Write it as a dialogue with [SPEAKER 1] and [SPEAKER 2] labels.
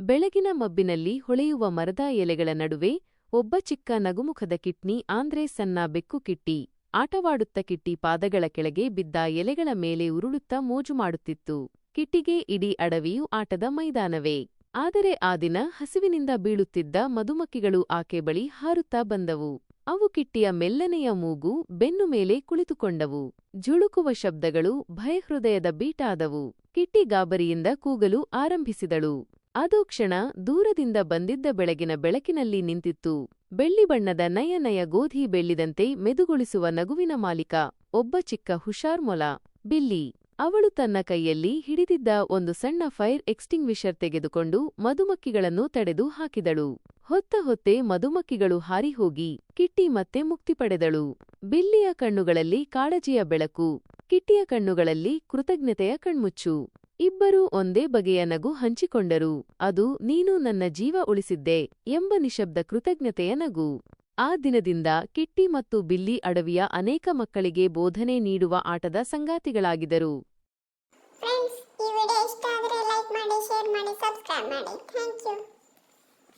[SPEAKER 1] ಬೆಳಗಿನ ಮಬ್ಬಿನಲ್ಲಿ ಹೊಳೆಯುವ ಮರದ ಎಲೆಗಳ ನಡುವೆ ಒಬ್ಬ ಚಿಕ್ಕ ನಗುಮುಖದ ಕಿಟ್ನಿ ಆಂದ್ರೆ ಸಣ್ಣ ಬೆಕ್ಕು ಕಿಟ್ಟಿ, ಆಟವಾಡುತ್ತ ಕಿಟ್ಟಿ ಪಾದಗಳ ಕೆಳಗೆ ಬಿದ್ದ ಎಲೆಗಳ ಮೇಲೆ ಉರುಳುತ್ತ ಮೋಜು ಮಾಡುತ್ತಿತ್ತು. ಕಿಟ್ಟಿಗೆ ಇಡೀ ಅಡವಿಯು ಆಟದ ಮೈದಾನವೇ. ಆದರೆ ಆ ದಿನ ಹಸಿವಿನಿಂದ ಬೀಳುತ್ತಿದ್ದ ಮಧುಮಕ್ಕಿಗಳು ಆಕೆ ಬಳಿ ಹಾರುತ್ತಾ ಬಂದವು. ಅವು ಕಿಟ್ಟಿಯ ಮೆಲ್ಲನೆಯ ಮೂಗು, ಬೆನ್ನು ಮೇಲೆ ಕುಳಿತುಕೊಂಡವು. ಝುಳುಕುವ ಶಬ್ದಗಳು ಭಯಹೃದಯದ ಬೀಟಾದವು. ಕಿಟ್ಟಿ ಗಾಬರಿಯಿಂದ ಕೂಗಲು ಆರಂಭಿಸಿದಳು. ಅದೋ ಕ್ಷಣ ದೂರದಿಂದ ಬಂದಿದ್ದ ಬೆಳಗಿನ ಬೆಳಕಿನಲ್ಲಿ ನಿಂತಿತ್ತು. ಬೆಳ್ಳಿ ಬಣ್ಣದ ನಯ ಗೋಧಿ ಬೆಳ್ಳಿದಂತೆ ಮೆದುಗೊಳಿಸುವ ನಗುವಿನ ಮಾಲೀಕ, ಒಬ್ಬ ಚಿಕ್ಕ ಹುಷಾರ್ ಮೊಲ, ಬಿಲ್ಲಿ. ಅವಳು ತನ್ನ ಕೈಯಲ್ಲಿ ಹಿಡಿದಿದ್ದ ಒಂದು ಸಣ್ಣ ಫೈರ್ ಎಕ್ಸ್ಟಿಂಗ್ವಿಷರ್ ತೆಗೆದುಕೊಂಡು ಮಧುಮಕ್ಕಿಗಳನ್ನು ತಡೆದು ಹಾಕಿದಳು. ಹೊತ್ತ ಹೊತ್ತೆ ಮಧುಮಕ್ಕಿಗಳು ಹಾರಿಹೋಗಿ ಕಿಟ್ಟಿ ಮತ್ತೆ ಮುಕ್ತಿ ಪಡೆದಳು. ಬಿಲ್ಲಿಯ ಕಣ್ಣುಗಳಲ್ಲಿ ಕಾಳಜಿಯ ಬೆಳಕು, ಕಿಟ್ಟಿಯ ಕಣ್ಣುಗಳಲ್ಲಿ ಕೃತಜ್ಞತೆಯ ಕಣ್ಮುಚ್ಚು. ಇಬ್ಬರೂ ಒಂದೇ ಬಗೆಯ ನಗು ಹಂಚಿಕೊಂಡರು. ಅದು ನೀನು ನನ್ನ ಜೀವ ಉಳಿಸಿದ್ದೆ ಎಂಬ ನಿಶಬ್ದ ಕೃತಜ್ಞತೆಯ ನಗು. ಆ ದಿನದಿಂದ ಕಿಟ್ಟಿ ಮತ್ತು ಬಿಲ್ಲಿ ಅಡವಿಯ ಅನೇಕ ಮಕ್ಕಳಿಗೆ ಬೋಧನೆ ನೀಡುವ ಆಟದ ಸಂಗಾತಿಗಳಾಗಿದರು.
[SPEAKER 2] ಫ್ರೆಂಡ್ಸ್ ಈ ವಿಡಿಯೋ ಇಷ್ಟ ಆದರೆ ಲೈಕ್ ಮಾಡಿ, ಶೇರ್ ಮಾಡಿ, ಸಬ್ಸ್ಕ್ರೈಬ್ ಮಾಡಿ. Thank you.